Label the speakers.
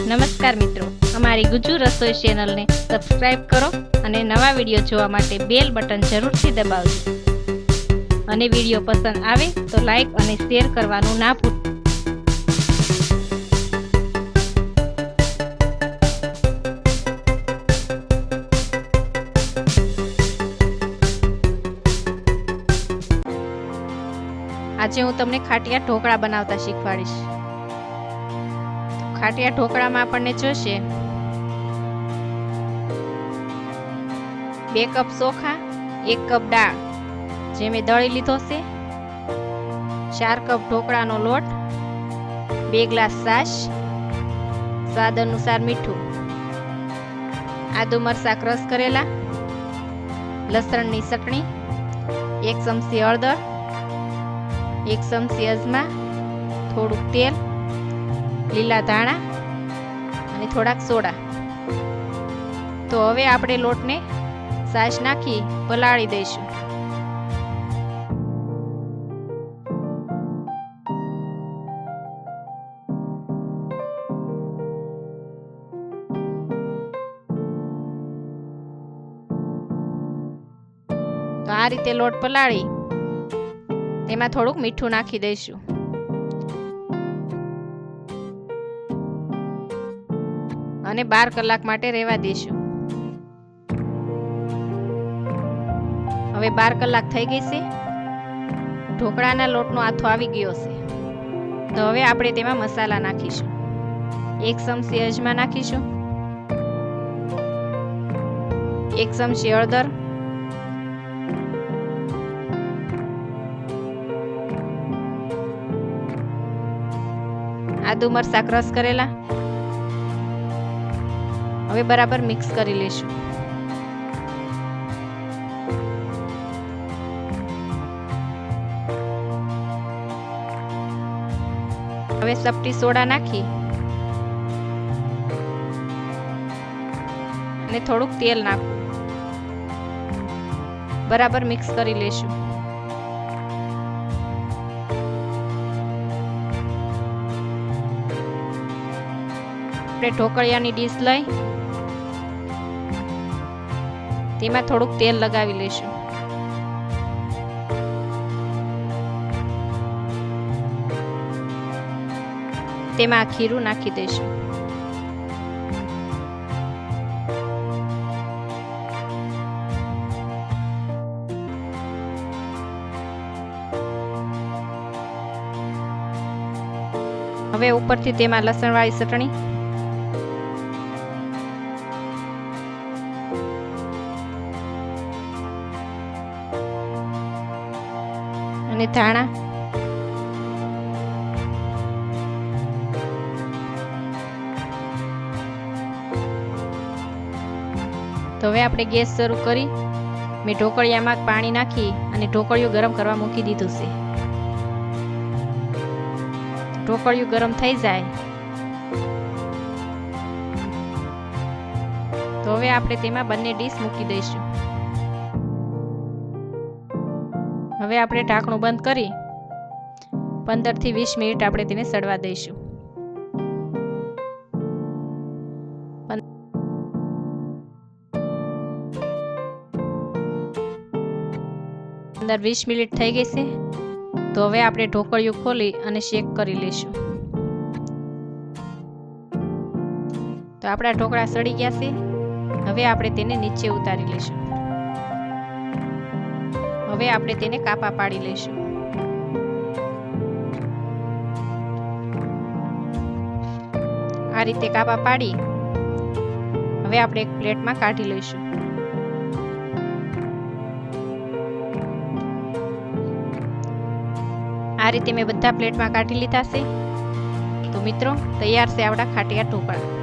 Speaker 1: નમસ્કાર મિત્રો. અમારી ગુજુ રસોઈ ચેનલને સબસ્ક્રાઇબ કરો અને નવા વીડિયો જોવા માટે બેલ બટન જરૂરથી દબાવજો. અને વીડિયો પસંદ આવે તો લાઈક અને શેર કરવાનું ના ભૂલ આજે હું તમને ખાટિયા ઢોકળા બનાવતા શીખવાડીશ. ખાટિયા ઢોકળામાં આપણને જોશે. બે કપ ચોખા, એક કપ દાળ, જે મેં દળી લીધો છે. ચાર કપ ઢોકળાનો લોટ, બે ગ્લાસ છાશ સ્વાદ અનુસાર મીઠું, આદુ મરચાં ક્રશ કરેલા, લસણની ચટણી, એક ચમચી હળદર, એક ચમચી અજમા, થોડુંક તેલ લીલા ધાણા અને થોડાક સોડા. તો હવે આપણે લોટને સાસ નાખી પલાળી દઈશું. તો આ રીતે લોટ પલાળી, તેમાં થોડુંક મીઠું નાખી દઈશું. અને બાર કલાક માટે રહેવા દઈશું હવે બાર કલાક થઈ ગઈ છે. ઢોકળાના લોટનો આથો આવી ગયો છે. તો હવે આપણે તેમાં મસાલા નાખીશું. એક ચમચી અજમા નાખીશું. એક ચમચી હળદર. આદુ મરચાં ક્રશ કરેલા. હવે બરાબર મિક્સ કરી લેશું હવે સપટી સોડા નાખી. અને થોડુંક તેલ નાખો. બરાબર મિક્સ કરી લેશું આપણે ઢોકળિયાની ડીશ લઈ. તેમાં થોડુંક તેલ લગાવી લઈશું. તેમાં ખીરું નાખી દઈશું. હવે ઉપરથી તેમાં લસણવાળી ચટણી અને ધાણા. તો હવે આપણે ગેસ શરૂ કરી. મેં ઢોકળિયામાં પાણી નાખી અને ઢોકળિયું ગરમ કરવા મૂકી દીધું છે. ઢોકળિયું ગરમ થઈ જાય. તો હવે આપણે તેમાં બંને ડીશ મૂકી દઈશું. હવે આપણે ઢાંકણું બંધ કરી પંદરથી વીસ મિનિટ આપણે તેને સડવા દઈશું. પંદર વીસ મિનિટ થઈ ગઈ છે. તો હવે આપણે ઢોકળિયું ખોલી અને શેક કરી લઈશું. તો આપણા ઢોકળા સડી ગયા છે. હવે આપણે તેને નીચે ઉતારી લઈશું. હવે આપણે તેને કાપા પાડી લઈશું. આ રીતે કાપા પાડી હવે આપણે એક પ્લેટમાં કાઢી લઈશું. આ રીતે મેં બધા પ્લેટમાં કાઢી લીધા છે. તો મિત્રો, તૈયાર છે આપણા ખાટિયા ઢોકળા.